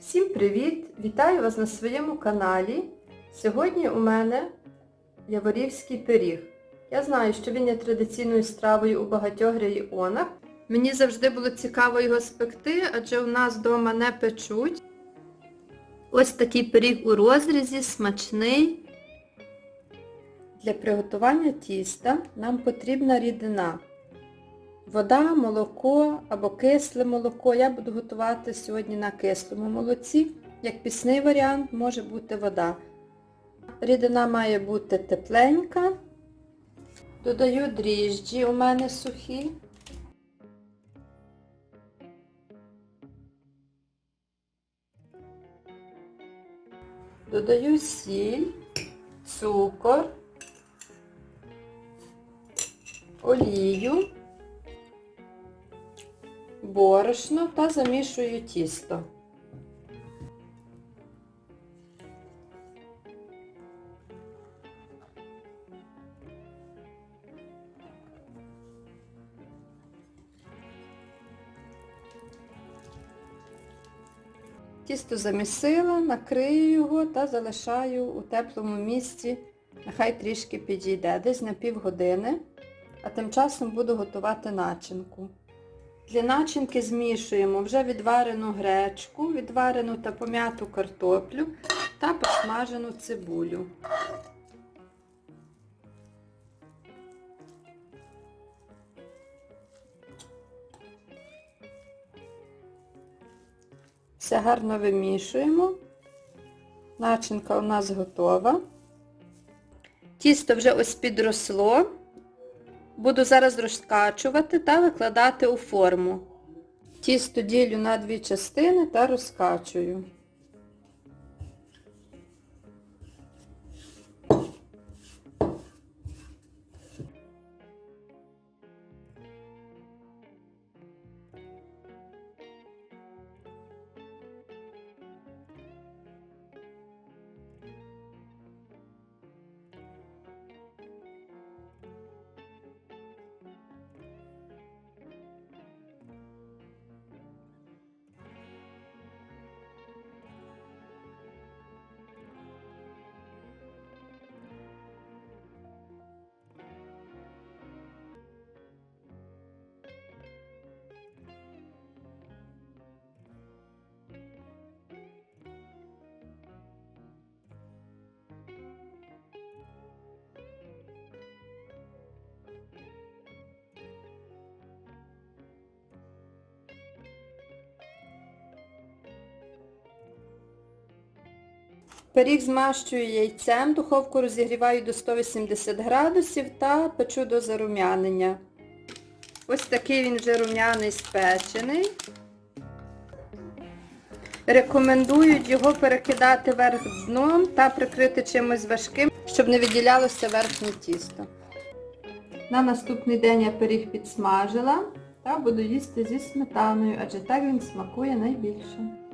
Всім привіт! Вітаю вас на своєму каналі. Сьогодні у мене яворівський пиріг. Я знаю, що він є традиційною стравою у багатьох регіонах. Мені завжди було цікаво його спекти, адже у нас вдома не печуть. Ось такий пиріг у розрізі, смачний. Для приготування тіста нам потрібна рідина. Вода, молоко або кисле молоко. Я буду готувати сьогодні на кислому молоці. Як пісний варіант може бути вода. Рідина має бути тепленька. Додаю дріжджі у мене сухі. Додаю сіль, цукор, олію борошно та замішую тісто. Тісто замісила, накрию його та залишаю у теплому місці, нехай трішки підійде, десь на півгодини, а тим часом буду готувати начинку. Для начинки змішуємо вже відварену гречку, відварену та пом'яту картоплю та посмажену цибулю. Все гарно вимішуємо. Начинка у нас готова. Тісто вже ось підросло. Буду зараз розкачувати та викладати у форму. Тісто ділю на дві частини та розкачую. Пиріг змащую яйцем, духовку розігріваю до 180 градусів та печу до зарум'янення. Ось такий він вже рум'яний спечений. Рекомендують його перекидати вверх дном та прикрити чимось важким, щоб не відділялося верхнє тісто. На наступний день я пиріг підсмажила та буду їсти зі сметаною, адже так він смакує найбільше.